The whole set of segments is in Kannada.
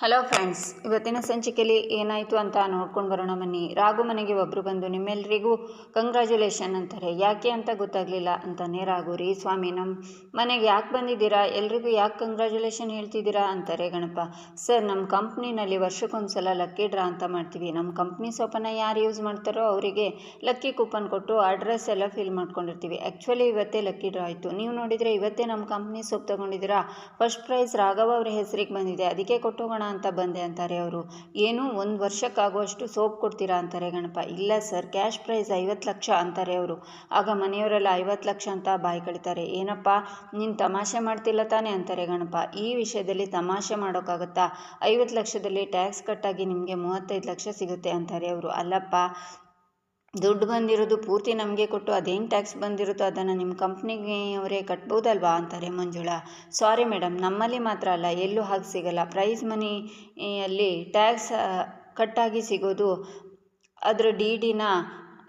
ಹಲೋ ಫ್ರೆಂಡ್ಸ್ ಇವತ್ತಿನ ಸಂಚಿಕೆಯಲ್ಲಿ ಏನಾಯಿತು ಅಂತ ನೋಡ್ಕೊಂಡು ಬರೋಣ ಬನ್ನಿ. ರಾಘು ಮನೆಗೆ ಒಬ್ಬರು ಬಂದು ನಿಮ್ಮೆಲ್ಲರಿಗೂ ಕಂಗ್ರ್ಯಾಚುಲೇಷನ್ ಅಂತಾರೆ. ಯಾಕೆ ಅಂತ ಗೊತ್ತಾಗಲಿಲ್ಲ ಅಂತಾನೆ ರಾಘು ರೀ, ಸ್ವಾಮಿ ನಮ್ಮ ಮನೆಗೆ ಯಾಕೆ ಬಂದಿದ್ದೀರಾ? ಎಲ್ರಿಗೂ ಯಾಕೆ ಕಂಗ್ರ್ಯಾಚುಲೇಷನ್ ಹೇಳ್ತಿದ್ದೀರಾ? ಅಂತಾರೆ ಗಣಪ. ಸರ್ ನಮ್ಮ ಕಂಪ್ನಿನಲ್ಲಿ ವರ್ಷಕ್ಕೊಂದ್ಸಲ ಲಕ್ಕಿ ಡ್ರಾ ಅಂತ ಮಾಡ್ತೀವಿ. ನಮ್ಮ ಕಂಪ್ನಿ ಸೋಪನ್ನು ಯಾರು ಯೂಸ್ ಮಾಡ್ತಾರೋ ಅವರಿಗೆ ಲಕ್ಕಿ ಕೂಪನ್ ಕೊಟ್ಟು ಅಡ್ರೆಸ್ ಎಲ್ಲ ಫಿಲ್ ಮಾಡ್ಕೊಂಡಿರ್ತೀವಿ. ಆ್ಯಕ್ಚುಲಿ ಇವತ್ತೇ ಲಕ್ಕಿ ಡ್ರಾ ಆಯಿತು. ನೀವು ನೋಡಿದರೆ ಇವತ್ತೇ ನಮ್ಮ ಕಂಪ್ನಿ ಸೋಪ್ ತೊಗೊಂಡಿದ್ದೀರಾ? ಫಸ್ಟ್ ಪ್ರೈಸ್ ರಾಘವ ಅವರ ಹೆಸರಿಗೆ ಬಂದಿದೆ. ಅದಕ್ಕೆ ಕೊಟ್ಟೋಗೋಣ ಅಂತ ಬಂದೆ ಅಂತಾರೆ ಅವರು. ಏನು, ಒಂದು ವರ್ಷಕ್ಕಾಗುವಷ್ಟು ಸೋಪ್ ಕೊಡ್ತೀರಾ ಅಂತಾರೆ ಗಣಪ. ಇಲ್ಲ ಸರ್, ಕ್ಯಾಶ್ ಪ್ರೈಸ್ ಐವತ್ತು ಲಕ್ಷ ಅಂತಾರೆ ಅವರು. ಆಗ ಮನೆಯವರೆಲ್ಲ ಐವತ್ತು ಲಕ್ಷ ಅಂತ ಬಾಯಿ ಕಳಿತಾರೆ. ಏನಪ್ಪ, ನೀನು ತಮಾಷೆ ಮಾಡ್ತಿಲ್ಲ ತಾನೇ ಅಂತಾರೆ ಗಣಪ. ಈ ವಿಷಯದಲ್ಲಿ ತಮಾಷೆ ಮಾಡೋಕ್ಕಾಗತ್ತಾ? ಐವತ್ತು ಲಕ್ಷದಲ್ಲಿ ಟ್ಯಾಕ್ಸ್ ಕಟ್ಟಾಗಿ ನಿಮಗೆ ಮೂವತ್ತೈದು ಲಕ್ಷ ಸಿಗುತ್ತೆ ಅಂತಾರೆ ಅವರು. ಅಲ್ಲಪ್ಪ ದುಡ್ಡು ಬಂದಿರೋದು ಪೂರ್ತಿ ನಮಗೆ ಕೊಟ್ಟು ಅದೇನು ಟ್ಯಾಕ್ಸ್ ಬಂದಿರುತ್ತೋ ಅದನ್ನು ನಿಮ್ಮ ಕಂಪ್ನಿಗೆ ಅವರೇ ಕಟ್ಬೋದಲ್ವಾ ಅಂತಾರೆ ಮಂಜುಳಾ. ಸಾರಿ ಮೇಡಮ್ ನಮ್ಮಲ್ಲಿ ಮಾತ್ರ ಅಲ್ಲ, ಎಲ್ಲೂ ಹಾಗೆ ಸಿಗಲ್ಲ. ಪ್ರೈಸ್ ಮನಿಯಲ್ಲಿ ಟ್ಯಾಕ್ಸ್ ಕಟ್ಟಾಗಿ ಸಿಗೋದು ಅದರ ಡಿ ಡಿನ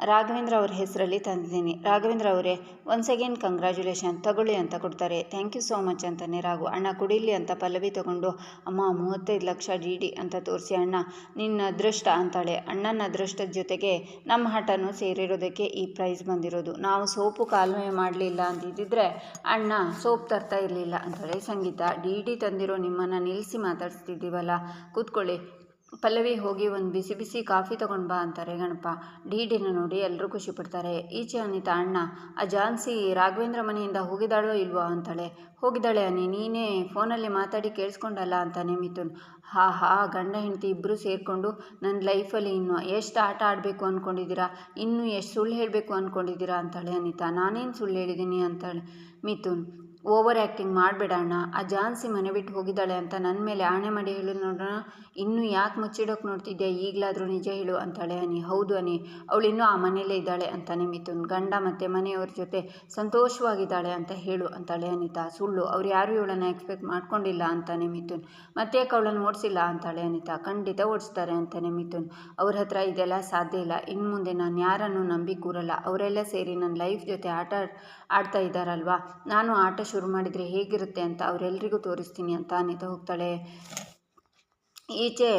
ರಾಘವೇಂದ್ರ ಅವ್ರ ಹೆಸರಲ್ಲಿ ತಂದಿದ್ದೀನಿ. ರಾಘವೇಂದ್ರ ಅವರೇ ಒನ್ಸ್ ಅಗೇನ್ ಕಂಗ್ರ್ಯಾಚುಲೇಷನ್ ತಗೊಳ್ಳಿ ಅಂತ ಕೊಡ್ತಾರೆ. ಥ್ಯಾಂಕ್ ಯು ಸೋ ಮಚ್ ಅಂತಾನೆ ರಾಘು. ಅಣ್ಣ, ಕುಡಿಲಿ ಅಂತ ಪಲ್ಲವಿ ತಗೊಂಡು, ಅಮ್ಮ, ಮೂವತ್ತೈದು ಲಕ್ಷ ಡಿ ಡಿ ಅಂತ ತೋರಿಸಿ ಅಣ್ಣ, ನಿನ್ನ ಅದೃಷ್ಟ ಅಂತಾಳೆ. ಅಣ್ಣನ ಅದೃಷ್ಟದ ಜೊತೆಗೆ ನಮ್ಮ ಹಠನೂ ಸೇರಿರೋದಕ್ಕೆ ಈ ಪ್ರೈಸ್ ಬಂದಿರೋದು. ನಾವು ಸೋಪು ಕಾಲುವೆ ಮಾಡಲಿಲ್ಲ ಅಂತಿದ್ದಿದ್ರೆ ಅಣ್ಣ, ಸೋಪ್ ತರ್ತಾ ಇರಲಿಲ್ಲ ಅಂತಾಳೆ ಸಂಗೀತ. ಡಿ ಡಿ ತಂದಿರೋ ನಿಮ್ಮನ್ನು ನಿಲ್ಲಿಸಿ ಮಾತಾಡ್ಸ್ತಿದ್ದೀವಲ್ಲ, ಕೂತ್ಕೊಳ್ಳಿ. ಪಲ್ಲವಿ ಹೋಗಿ ಒಂದು ಬಿಸಿ ಬಿಸಿ ಕಾಫಿ ತಗೊಂಡು ಬಾ ಅಂತಾರೆ ಗಣಪ. ಡಿ ಡಿನ ನೋಡಿ ಎಲ್ಲರೂ ಖುಷಿ ಪಡ್ತಾರೆ. ಈಚೆ ಅನಿತಾ, ಅಣ್ಣ, ಆ ಜಾನ್ಸಿ ರಾಘವೇಂದ್ರ ಮನೆಯಿಂದ ಹೋಗಿದ್ದಾಳೋ ಇಲ್ವೋ? ಅಂತಾಳೆ. ಹೋಗಿದ್ದಾಳೆ ಅನಿ, ನೀನೇ ಫೋನಲ್ಲಿ ಮಾತಾಡಿ ಕೇಳಿಸ್ಕೊಂಡಲ್ಲ ಅಂತಾನೆ ಮಿಥುನ್. ಹಾ ಹಾ, ಗಂಡ ಹೆಂಡತಿ ಇಬ್ಬರು ಸೇರಿಕೊಂಡು ನನ್ನ ಲೈಫಲ್ಲಿ ಇನ್ನು ಎಷ್ಟು ಆಟ ಆಡಬೇಕು ಅಂದ್ಕೊಂಡಿದ್ದೀರಾ ಇನ್ನೂ ಎಷ್ಟು ಸುಳ್ಳು ಹೇಳಬೇಕು ಅಂದ್ಕೊಂಡಿದ್ದೀರಾ ಅಂತಾಳೆ ಅನಿತಾ. ನಾನೇನು ಸುಳ್ಳು ಹೇಳಿದ್ದೀನಿ ಅಂತಾಳೆ ಮಿಥುನ್. ಓವರ್ ಆ್ಯಕ್ಟಿಂಗ್ ಮಾಡಬೇಡ ಆ ಜಾನ್ಸಿ ಮನೆ ಬಿಟ್ಟು ಹೋಗಿದ್ದಾಳೆ ಅಂತ ನನ್ನ ಮೇಲೆ ಆಣೆ ಮಾಡಿ ಹೇಳು ನೋಡೋಣ. ಇನ್ನೂ ಯಾಕೆ ಮುಚ್ಚಿಡೋಕೆ ನೋಡ್ತಿದ್ಯಾ? ಈಗಲಾದರೂ ನಿಜ ಹೇಳು ಅಂತಾಳೆ ಅನಿ. ಹೌದು ಅನಿ. ಅವಳು ಇನ್ನೂ ಆ ಮನೆಯಲ್ಲೇ ಇದ್ದಾಳೆ ಅಂತಾನೆ ಮಿಥುನ್ ಗಂಡ ಮತ್ತು ಮನೆಯವ್ರ ಜೊತೆ ಸಂತೋಷವಾಗಿದ್ದಾಳೆ ಅಂತ ಹೇಳು ಅಂತಾಳೆ ಅನಿತಾ. ಸುಳ್ಳು. ಅವ್ರು ಯಾರು ಇವಳನ್ನು ಎಕ್ಸ್ಪೆಕ್ಟ್ ಮಾಡ್ಕೊಂಡಿಲ್ಲ ಅಂತಾನೆ ಮಿಥುನ್ ಮತ್ತೆ ಅವಳನ್ನು ಓಡಿಸಿಲ್ಲ ಅಂತಾಳೆ ಅನಿತಾ. ಖಂಡಿತ ಓಡಿಸ್ತಾರೆ ಅಂತಾನೆ ಮಿಥುನ್ ಅವ್ರ ಹತ್ರ ಇದೆಲ್ಲ ಸಾಧ್ಯ ಇಲ್ಲ. ಇನ್ನು ಮುಂದೆ ನಾನು ಯಾರನ್ನು ನಂಬಿ ಕೂರಲ್ಲ. ಅವರೆಲ್ಲ ಸೇರಿ ನನ್ನ ಲೈಫ್ ಜೊತೆ ಆಟ ಆಡ್ತಾ ಇದ್ದಾರಲ್ವಾ? ನಾನು ಆಟ ಶುರು ಮಾಡಿದರೆ ಹೇಗಿರುತ್ತೆ ಅಂತ ಅವರೆಲ್ಲರಿಗೂ ತೋರಿಸ್ತೀನಿ ಅಂತ ಅನಿತಾ ಹೋಗ್ತಾಳೆ. ಈಚೆ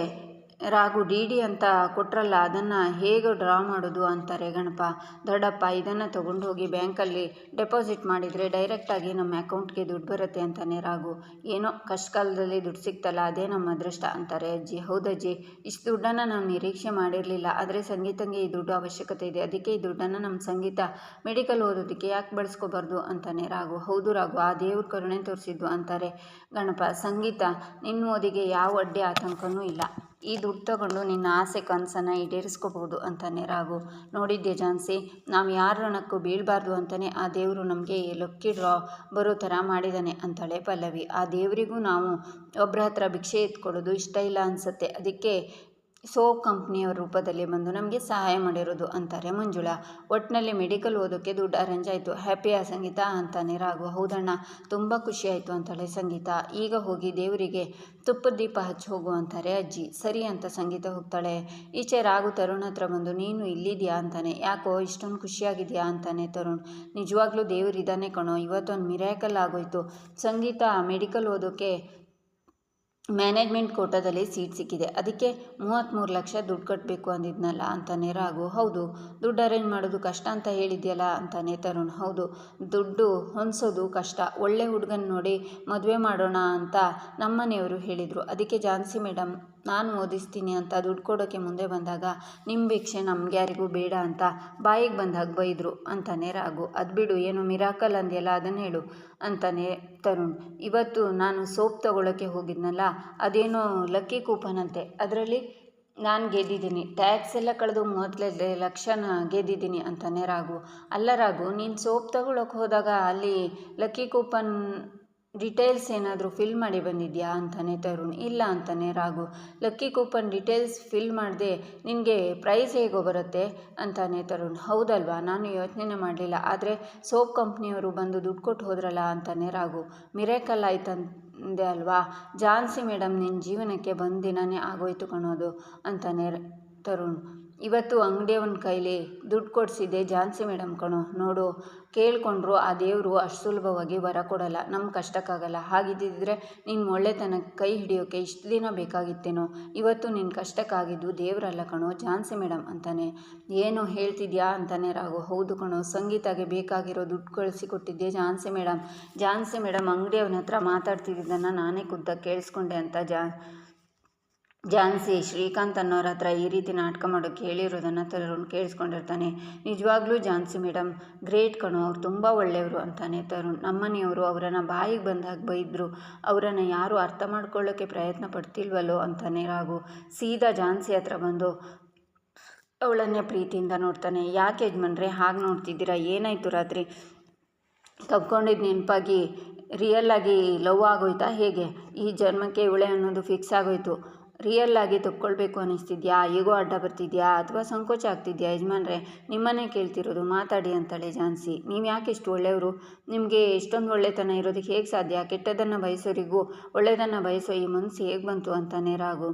ರಾಘು ಡಿ ಡಿ ಅಂತ ಕೊಟ್ರಲ್ಲ, ಅದನ್ನು ಹೇಗೆ ಡ್ರಾ ಮಾಡೋದು ಅಂತಾರೆ ಗಣಪ. ದೊಡ್ಡಪ್ಪ, ಇದನ್ನು ತೊಗೊಂಡು ಹೋಗಿ ಬ್ಯಾಂಕಲ್ಲಿ ಡೆಪಾಸಿಟ್ ಮಾಡಿದರೆ ಡೈರೆಕ್ಟಾಗಿ ನಮ್ಮ ಅಕೌಂಟ್ಗೆ ದುಡ್ಡು ಬರುತ್ತೆ ಅಂತಾನೆ ರಾಗು. ಏನೋ ಕಷ್ಟ ಕಾಲದಲ್ಲಿ ದುಡ್ಡು ಸಿಗ್ತಲ್ಲ, ಅದೇ ನಮ್ಮ ಅದೃಷ್ಟ ಅಂತಾರೆ ಅಜ್ಜಿ. ಹೌದಜ್ಜಿ, ಇಷ್ಟು ದುಡ್ಡನ್ನು ನಾವು ನಿರೀಕ್ಷೆ ಮಾಡಿರಲಿಲ್ಲ, ಆದರೆ ಸಂಗೀತಂಗೆ ಈ ದುಡ್ಡು ಅವಶ್ಯಕತೆ ಇದೆ. ಅದಕ್ಕೆ ಈ ದುಡ್ಡನ್ನು ನಮ್ಮ ಸಂಗೀತ ಮೆಡಿಕಲ್ ಓದೋದಕ್ಕೆ ಯಾಕೆ ಬಳಸ್ಕೋಬಾರ್ದು ಅಂತಾನೆ ರಾಗು. ಹೌದು ರಾಗು, ಆ ದೇವ್ರ ಕರುಣೆ ತೋರಿಸಿದ್ದು ಅಂತಾರೆ ಗಣಪ. ಸಂಗೀತ ನಿನ್ನ ಓದಿಗೆ ಯಾವ ಅಡ್ಡಿ ಆತಂಕನೂ ಇಲ್ಲ. ಈ ದುಡ್ಡು ತಗೊಂಡು ನಿನ್ನ ಆಸೆ ಕನಸನ್ನು ಈಡೇರಿಸ್ಕೋಬೋದು ಅಂತಾನೆ ರಾಘು. ನೋಡಿದ್ದೆ ಜಾನ್ಸಿ ನಾವು ಯಾರ ಋಣಕ್ಕೂ ಬೀಳಬಾರ್ದು ಅಂತಲೇ ಆ ದೇವರು ನಮಗೆ ಲಕ್ಕಿ ಡ್ರಾ ಬರೋ ಥರ ಮಾಡಿದ್ದಾನೆ ಅಂತಾಳೆ ಪಲ್ಲವಿ. ಆ ದೇವರಿಗೂ ನಾವು ಒಬ್ಬರ ಹತ್ರ ಭಿಕ್ಷೆ ಎತ್ಕೊಳ್ಳೋದು ಇಷ್ಟ ಇಲ್ಲ ಅನಿಸುತ್ತೆ. ಅದಕ್ಕೆ ಸೋಪ್ ಕಂಪ್ನಿಯವ್ರ ರೂಪದಲ್ಲಿ ಬಂದು ನಮಗೆ ಸಹಾಯ ಮಾಡಿರೋದು ಅಂತಾರೆ ಮಂಜುಳಾ. ಒಟ್ಟಿನಲ್ಲಿ ಮೆಡಿಕಲ್ ಓದೋಕ್ಕೆ ದುಡ್ಡು ಅರೇಂಜ್ ಆಯಿತು. ಹ್ಯಾಪಿಯಾ ಸಂಗೀತ ಅಂತಾನೆ ರಾಘು ಹೌದಣ್ಣ, ತುಂಬ ಖುಷಿ ಆಯಿತು ಅಂತಾಳೆ ಸಂಗೀತ. ಈಗ ಹೋಗಿ ದೇವರಿಗೆ ತುಪ್ಪದ ದೀಪ ಹಚ್ಚಿ ಹೋಗು ಅಂತಾರೆ ಅಜ್ಜಿ. ಸರಿ ಅಂತ ಸಂಗೀತ ಹೋಗ್ತಾಳೆ. ಈಚೆ ರಾಘು ತರುಣ್ ಹತ್ರ ಬಂದು, ನೀನು ಇಲ್ಲಿದ್ಯಾ ಅಂತಾನೆ. ಯಾಕೋ ಇಷ್ಟೊಂದು ಖುಷಿಯಾಗಿದೆಯಾ ಅಂತಾನೆ ತರುಣ್. ನಿಜವಾಗ್ಲೂ ದೇವ್ರು ಇದ್ದಾನೆ ಕಣೋ. ಇವತ್ತೊಂದು ಮಿರಾಕಲ್ ಆಗೋಯ್ತು. ಸಂಗೀತ, ಮೆಡಿಕಲ್ ಓದೋಕ್ಕೆ ಮ್ಯಾನೇಜ್ಮೆಂಟ್ ಕೋಟಾದಲ್ಲಿ ಸೀಟ್ ಸಿಕ್ಕಿದೆ. ಅದಕ್ಕೆ ಮೂವತ್ತ್ಮೂರು ಲಕ್ಷ ದುಡ್ಡು ಕಟ್ಟಬೇಕು ಅಂದಿದ್ನಲ್ಲ ಅಂತಾನೆ ರಾಘು. ಹೌದು, ದುಡ್ಡು ಅರೇಂಜ್ ಮಾಡೋದು ಕಷ್ಟ ಅಂತ ಹೇಳಿದ್ಯಲ್ಲ ಅಂತಾನೆ ತರುಣ್. ಹೌದು, ದುಡ್ಡು ಹೊಂದಿಸೋದು ಕಷ್ಟ. ಒಳ್ಳೆ ಹುಡುಗನ ನೋಡಿ ಮದುವೆ ಮಾಡೋಣ ಅಂತ ನಮ್ಮನೆಯವರು ಹೇಳಿದರು. ಅದಕ್ಕೆ ಜಾನ್ಸಿ ಮೇಡಮ್ ನಾನು ಓದಿಸ್ತೀನಿ ಅಂತ ದುಡ್ಡು ಕೊಡೋಕ್ಕೆ ಮುಂದೆ ಬಂದಾಗ ನಿಮ್ಮ ಭಿಕ್ಷೆ ನಮ್ಗೆ ಯಾರಿಗೂ ಬೇಡ ಅಂತ ಬಾಯಿಗೆ ಬಂದಾಗ ಬೈದರು ಅಂತಾನೆ ರಾಗು ಅದು ಬಿಡು, ಏನು ಮಿರಾಕಲ್ ಅಂದಿಯಲ್ಲ, ಅದನ್ನು ಹೇಳು ಅಂತಾನೆ ತರುಣ್. ಇವತ್ತು ನಾನು ಸೋಪ್ ತಗೊಳ್ಳೋಕ್ಕೆ ಹೋಗಿದ್ನಲ್ಲ, ಅದೇನೋ ಲಕ್ಕಿ ಕೂಪನ್ ಅಂತೆ ಅದರಲ್ಲಿ ನಾನು ಗೆದ್ದಿದ್ದೀನಿ. ಟ್ಯಾಕ್ಸ್ ಎಲ್ಲ ಕಳೆದು ಮೊದಲೇ ಲಕ್ಷನ ಗೆದ್ದಿದ್ದೀನಿ ಅಂತಾನೆ ರಾಗು ಅಲ್ಲ ರಾಗು ನೀನು ಸೋಪ್ ತಗೊಳ್ಳೋಕೆ ಹೋದಾಗ ಅಲ್ಲಿ ಲಕ್ಕಿ ಕೂಪನ್ ಡಿಟೇಲ್ಸ್ ಏನಾದರೂ ಫಿಲ್ ಮಾಡಿ ಬಂದಿದ್ಯಾ ಅಂತಾನೆ ತರುಣ್. ಇಲ್ಲ ಅಂತಾನೆ Raghu. Lucky coupon details fill ಮಾಡಿದೆ ನಿನಗೆ ಪ್ರೈಸ್ ಹೇಗೋ ಬರುತ್ತೆ ಅಂತಾನೆ ತರುಣ್. ಹೌದಲ್ವಾ? ನಾನು ಯೋಚನೆ ಮಾಡಲಿಲ್ಲ. ಆದರೆ ಸೋಪ್ ಕಂಪ್ನಿಯವರು ಬಂದು ದುಡ್ಡು ಕೊಟ್ಟು ಹೋದ್ರಲ್ಲ ಅಂತಾನೆ ರಾಘು. ಮಿರೇಕಲ್ ಆಯ್ತಂದೆ ಅಲ್ವಾ? ಜಾನ್ಸಿ ಮೇಡಮ್ ನಿನ್ನ ಜೀವನಕ್ಕೆ ಬಂದು ದಿನಾನೇ ಆಗೋಯ್ತು ಕಣೋದು ಅಂತಾನೆ ತರುಣ್. ಇವತ್ತು ಅಂಗಡಿಯವನ ಕೈಲಿ ದುಡ್ಡು ಕೊಡಿಸಿದ್ದೆ ಝಾನ್ಸಿ ಮೇಡಮ್ ಕಣೋ, ನೋಡು. ಕೇಳಿಕೊಂಡ್ರು ಆ ದೇವರು ಅಷ್ಟು ಸುಲಭವಾಗಿ ವರ ಕೊಡಲ್ಲ ನಮ್ಮ ಕಷ್ಟಕ್ಕಾಗಲ್ಲ. ಹಾಗಿದ್ದಿದ್ರೆ ನಿನ್ನ ಒಳ್ಳೆತನಕ್ಕೆ ಕೈ ಹಿಡಿಯೋಕೆ ಇಷ್ಟು ದಿನ ಬೇಕಾಗಿತ್ತೇನೋ. ಇವತ್ತು ನಿನ್ನ ಕಷ್ಟಕ್ಕಾಗಿದ್ದು ದೇವರಲ್ಲ ಕಣೋ ಝಾನ್ಸಿ ಮೇಡಮ್ ಅಂತಾನೆ. ಏನು ಹೇಳ್ತಿದ್ಯಾ ಅಂತಾನೆ ರಾಘು. ಹೌದು ಕಣೋ, ಸಂಗೀತಾಗೆ ಬೇಕಾಗಿರೋ ದುಡ್ಡು ಕಳಿಸಿ ಕೊಟ್ಟಿದ್ದೆ ಝಾನ್ಸಿ ಮೇಡಮ್. ಝಾನ್ಸಿ ಮೇಡಮ್ ಅಂಗಡಿಯವನ ಹತ್ರ ಮಾತಾಡ್ತಿದ್ದನ್ನು ನಾನೇ ಖುದ್ದಾಗಿ ಕೇಳಿಸ್ಕೊಂಡೆ ಅಂತ ಜಾ ಝಾನ್ಸಿ, ಶ್ರೀಕಾಂತ್ ಅನ್ನೋರ ಹತ್ರ ಈ ರೀತಿ ನಾಟಕ ಮಾಡೋಕ್ಕೆ ಹೇಳಿರೋದನ್ನು ತರುಣ್ ಕೇಳಿಸ್ಕೊಂಡಿರ್ತಾನೆ. ನಿಜವಾಗ್ಲೂ ಝಾನ್ಸಿ ಮೇಡಮ್ ಗ್ರೇಟ್ ಕಣೋ, ಅವ್ರು ತುಂಬ ಒಳ್ಳೆಯವರು ಅಂತಾನೆ ತರುಣ್. ನಮ್ಮನೆಯವರು ಅವರನ್ನು ಬಾಯಿಗೆ ಬಂದಾಗ ಬೈದರು. ಅವರನ್ನು ಯಾರೂ ಅರ್ಥ ಮಾಡ್ಕೊಳ್ಳೋಕ್ಕೆ ಪ್ರಯತ್ನ ಪಡ್ತಿಲ್ವಲ್ಲೋ ಅಂತಾನೆ ರಾಘು. ಸೀದಾ ಝಾನ್ಸಿ ಹತ್ರ ಬಂದು ಅವಳನ್ನೇ ಪ್ರೀತಿಯಿಂದ ನೋಡ್ತಾನೆ. ಯಾಕೆ ಯಜಮಾನ್ರೆ, ಹಾಗೆ ನೋಡ್ತಿದ್ದೀರಾ? ಏನಾಯಿತು ರಾತ್ರಿ? ಕಬ್ಕೊಂಡಿದ್ದು ನೆನಪಾಗಿ ರಿಯಲ್ ಆಗಿ ಲವ್ ಆಗೋಯ್ತಾ ಹೇಗೆ? ಈ ಜನ್ಮಕ್ಕೆ ಇವಳೆ ಅನ್ನೋದು ಫಿಕ್ಸ್ ಆಗೋಯ್ತು. ರಿಯಲ್ ಆಗಿ ತಕ್ಕೊಳ್ಬೇಕು ಅನ್ನಿಸ್ತಿದ್ಯಾ? ಈಗೋ ಅಡ್ಡ ಬರ್ತಿದ್ಯಾ? ಅಥವಾ ಸಂಕೋಚ ಆಗ್ತಿದ್ಯಾ? ಯಜಮಾನ್ರೆ, ನಿಮ್ಮನ್ನೇ ಕೇಳ್ತಿರೋದು ಮಾತಾಡಿ ಅಂತಾಳೆ ಝಾನ್ಸಿ. ನೀವು ಯಾಕೆ ಇಷ್ಟು ಒಳ್ಳೆಯವರು ನಿಮಗೆ ಇಷ್ಟೊಂದು ಒಳ್ಳೆತನ ಇರೋದಕ್ಕೆ ಹೇಗೆ ಸಾಧ್ಯ? ಕೆಟ್ಟದನ್ನು ಬಯಸೋರಿಗೂ ಒಳ್ಳೆಯದನ್ನು ಬಯಸೋ ಈ ಮನಸ್ಸು ಹೇಗೆ ಬಂತು ಅಂತ ರಾಗು.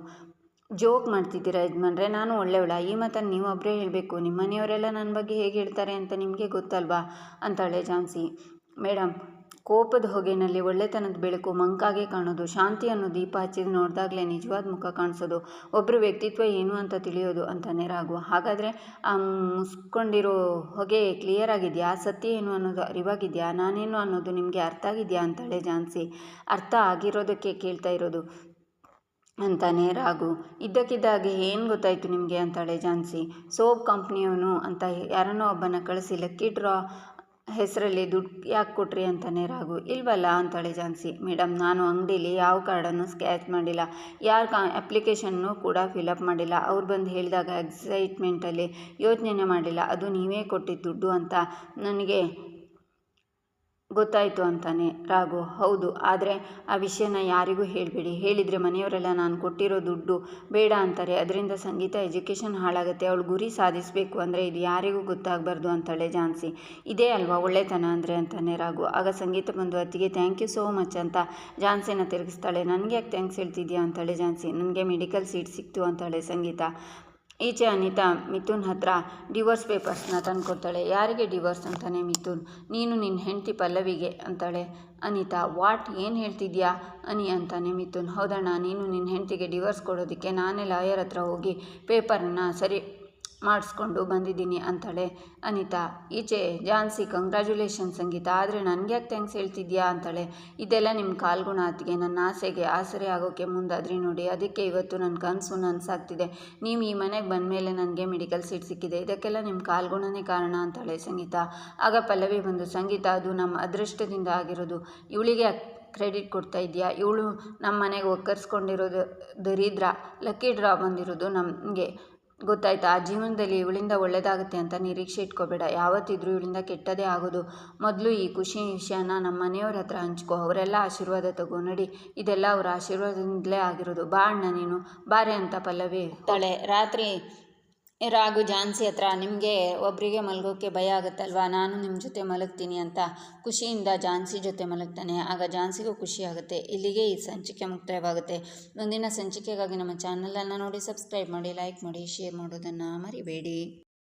ಜೋಕ್ ಮಾಡ್ತಿದ್ದೀರಾ ಯಜಮಾನ್ರೆ? ನಾನು ಒಳ್ಳೆಯವಳ ಈ ಮಾತನ್ನು ನೀವು ಒಬ್ಬರೇ ಹೇಳಬೇಕು. ನಿಮ್ಮ ಮನೆಯವರೆಲ್ಲ ನನ್ನ ಬಗ್ಗೆ ಹೇಗೆ ಹೇಳ್ತಾರೆ ಅಂತ ನಿಮಗೆ ಗೊತ್ತಲ್ವಾ? ಅಂತಾಳೆ ಝಾನ್ಸಿ. ಮೇಡಮ್ ಕೋಪದ ಹೊಗೆನಲ್ಲಿ ಒಳ್ಳೆತನದ ಬೆಳಕು ಮಂಕಾಗೆ ಕಾಣೋದು, ಶಾಂತಿಯನ್ನು ದೀಪ ಹಚ್ಚಿದ ನೋಡಿದಾಗಲೇ ನಿಜವಾದ ಮುಖ ಕಾಣಿಸೋದು ಒಬ್ಬರು ವ್ಯಕ್ತಿತ್ವ ಏನು ಅಂತ ತಿಳಿಯೋದು ಅಂತ ನೆರಾಗುವ ಹಾಗಾದರೆ ಆ ಮುಸ್ಕೊಂಡಿರೋ ಹೊಗೆ ಕ್ಲಿಯರ್ ಆಗಿದೆಯಾ? ಸತ್ಯ ಏನು ಅನ್ನೋದು ಅರಿವಾಗಿದೆಯಾ? ನಾನೇನು ಅನ್ನೋದು ನಿಮಗೆ ಅರ್ಥ ಆಗಿದೆಯಾ ಅಂತಾಳೆ ಝಾನ್ಸಿ ಅರ್ಥ ಆಗಿರೋದಕ್ಕೆ ಕೇಳ್ತಾ ಇರೋದು ಅಂತ ರಾಘು. ಇದ್ದಕ್ಕಿದ್ದಾಗೆ ಏನು ಗೊತ್ತಾಯಿತು ನಿಮಗೆ ಅಂತಾಳೆ ಝಾನ್ಸಿ ಸೋಪ್ ಕಂಪ್ನಿಯವನು ಅಂತ ಯಾರನ್ನೋ ಒಬ್ಬನ ಕಳಿಸಿ, ಲಕ್ಕಿ ಡ್ರಾ ಹೆಸರಲ್ಲಿ ದುಡ್ಡು ಯಾಕೆ ಕೊಟ್ರಿ ಅಂತಾನೆ ರಾಘು. ಇಲ್ವಲ್ಲ ಅಂತಾಳೆ ಜಾನ್ಸಿ ಮೇಡಮ್ ನಾನು ಅಂಗಡೀಲಿ ಯಾವ ಕಾರ್ಡನ್ನು ಸ್ಕ್ಯಾಚ್ ಮಾಡಿಲ್ಲ. ಯಾರ ಕಾ ಅಪ್ಲಿಕೇಶನ್ನು ಕೂಡ ಫಿಲಪ್ ಮಾಡಿಲ್ಲ. ಅವ್ರು ಬಂದು ಹೇಳಿದಾಗ ಎಕ್ಸೈಟ್ಮೆಂಟಲ್ಲಿ ಯೋಚನೆ ಮಾಡಿಲ್ಲ. ಅದು ನೀವೇ ಕೊಟ್ಟಿದ್ದು ದುಡ್ಡು ಅಂತ ನನಗೆ ಗೊತ್ತಾಯಿತು ಅಂತಾನೆ ರಾಘು. ಹೌದು, ಆದರೆ ಆ ವಿಷಯನ ಯಾರಿಗೂ ಹೇಳಬೇಡಿ. ಹೇಳಿದರೆ ಮನೆಯವರೆಲ್ಲ ನಾನು ಕೊಟ್ಟಿರೋ ದುಡ್ಡು ಬೇಡ ಅಂತಾರೆ. ಅದರಿಂದ ಸಂಗೀತ ಎಜುಕೇಷನ್ ಹಾಳಾಗುತ್ತೆ. ಅವಳು ಗುರಿ ಸಾಧಿಸಬೇಕು ಅಂದರೆ ಇದು ಯಾರಿಗೂ ಗೊತ್ತಾಗಬಾರ್ದು ಅಂತಾಳೆ ಝಾನ್ಸಿ. ಇದೇ ಅಲ್ವಾ ಒಳ್ಳೆತನ ಅಂದರೆ ಅಂತಾನೆ ರಾಘು. ಆಗ ಸಂಗೀತ ಬಂದು ಅತ್ತಿಗೆ, ಥ್ಯಾಂಕ್ ಯು ಸೋ ಮಚ್ ಅಂತ ಝಾನ್ಸಿನ ತಿರುಗಿಸ್ತಾಳೆ. ನನಗೆ ಯಾಕೆ ಥ್ಯಾಂಕ್ಸ್ ಹೇಳ್ತಿದ್ಯಾ? ಅಂತಾಳೆ ಝಾನ್ಸಿ. ನನಗೆ ಮೆಡಿಕಲ್ ಸೀಟ್ ಸಿಕ್ತು ಅಂತಾಳೆ ಸಂಗೀತ. ಈಚೆ ಅನಿತಾ, ಮಿಥುನ್ ಹತ್ರ ಡಿವೋರ್ಸ್ ಪೇಪರ್ಸ್ನ ತಂದ್ಕೊಡ್ತಾಳೆ. ಯಾರಿಗೆ ಡಿವೋರ್ಸ್ ಅಂತಾನೆ ಮಿಥುನ್? ನೀನು ನಿನ್ನ ಹೆಂಡತಿ ಪಲ್ಲವಿಗೆ ಅಂತಾಳೆ. ಅನಿತಾ, ವಾಟ್? ಏನು ಹೇಳ್ತಿದ್ಯಾ? ಅನಿ ಅಂತಾನೆ ಮಿಥುನ್. ಹೌದಣ್ಣ, ನೀನು ನಿನ್ನ ಹೆಂಡತಿಗೆ ಡಿವೋರ್ಸ್ ಕೊಡೋದಕ್ಕೆ ನಾನೇ ಲಾಯರ್ ಹತ್ರ ಹೋಗಿ ಪೇಪರನ್ನ ಸರಿ ಮಾಡಿಸ್ಕೊಂಡು ಬಂದಿದ್ದೀನಿ ಅಂತಾಳೆ. ಅನಿತಾ, ಈಚೆ ಜಾನ್ಸಿ ಕಂಗ್ರ್ಯಾಚುಲೇಷನ್ ಸಂಗೀತ, ಆದರೆ ನನಗೆ ಯಾಕೆ ಥ್ಯಾಂಕ್ಸ್ ಹೇಳ್ತಿದ್ಯಾ ಅಂತಾಳೆ. ಇದೆಲ್ಲ ನಿಮ್ಮ ಕಾಲ್ಗುಣ ಅತ್ತಿಗೆ, ನನ್ನ ಆಸೆಗೆ, ಆಸರೆ ಆಗೋಕ್ಕೆ ಮುಂದಾದ್ರಿ ನೋಡಿ. ಅದಕ್ಕೆ ಇವತ್ತು ನನ್ನ ಕನಸು ನನಸಾಗ್ತಿದೆ. ನೀವು ಈ ಮನೆಗೆ ಬಂದ ಮೇಲೆ ನನಗೆ ಮೆಡಿಕಲ್ ಸೀಟ್ ಸಿಕ್ಕಿದೆ. ಇದಕ್ಕೆಲ್ಲ ನಿಮ್ಮ ಕಾಲ್ಗುಣನೇ ಕಾರಣ ಅಂತಾಳೆ ಸಂಗೀತ. ಆಗ ಪಲ್ಲವಿ ಬಂದು, ಸಂಗೀತ, ಅದು ನಮ್ಮ ಅದೃಷ್ಟದಿಂದ ಆಗಿರೋದು. ಇವಳಿಗೆ ಕ್ರೆಡಿಟ್ ಕೊಡ್ತಾ ಇದೆಯಾ? ಇವಳು ನಮ್ಮ ಮನೆಗೆ ಒಕ್ಕರ್ಸ್ಕೊಂಡಿರೋದು, ದರಿದ್ರ ಲಕ್ಕಿ ಡ್ರಾ ಬಂದಿರೋದು ನಮಗೆ. ಗೊತ್ತಾಯ್ತಾ ಆ ಜೀವನದಲ್ಲಿ ಇವಳಿಂದ ಒಳ್ಳೆಯದಾಗುತ್ತೆ ಅಂತ ನಿರೀಕ್ಷೆ ಇಟ್ಕೋಬೇಡ. ಯಾವತ್ತಿದ್ರೂ ಇವಳಿಂದ ಕೆಟ್ಟದೇ ಆಗೋದು. ಮೊದಲು ಈ ಖುಷಿ ವಿಷಯನ ನಮ್ಮ ಮನೆಯವ್ರ ಹತ್ರ ಹಂಚ್ಕೋ. ಅವರೆಲ್ಲ ಆಶೀರ್ವಾದ ತಗೋ, ನಡಿ. ಇದೆಲ್ಲ ಅವರ ಆಶೀರ್ವಾದದಿಂದಲೇ ಆಗಿರೋದು. ಬಾ ಅಣ್ಣ ನೀನು. ಬಾರೆ ಅಂತ ಪಲ್ಲವಿ. ತಾಳೆ, ರಾತ್ರಿ ರಾಘು ಝಾನ್ಸಿ ಹತ್ರ ನಿಮಗೆ ಒಬ್ಬರಿಗೆ ಮಲಗೋಕ್ಕೆ ಭಯ ಆಗುತ್ತಲ್ವಾ? ನಾನು ನಿಮ್ಮ ಜೊತೆ ಮಲಗ್ತೀನಿ ಅಂತ. ಖುಷಿಯಿಂದ ಝಾನ್ಸಿ ಜೊತೆ ಮಲಗ್ತಾನೆ. ಆಗ ಝಾನ್ಸಿಗೂ ಖುಷಿ ಆಗುತ್ತೆ. ಇಲ್ಲಿಗೆ ಈ ಸಂಚಿಕೆ ಮುಕ್ತಾಯವಾಗುತ್ತೆ. ಮುಂದಿನ ಸಂಚಿಕೆಗಾಗಿ ನಮ್ಮ ಚಾನಲನ್ನು ನೋಡಿ ಸಬ್ಸ್ಕ್ರೈಬ್ ಮಾಡಿ ಲೈಕ್ ಮಾಡಿ ಶೇರ್ ಮಾಡೋದನ್ನು ಮರಿಬೇಡಿ.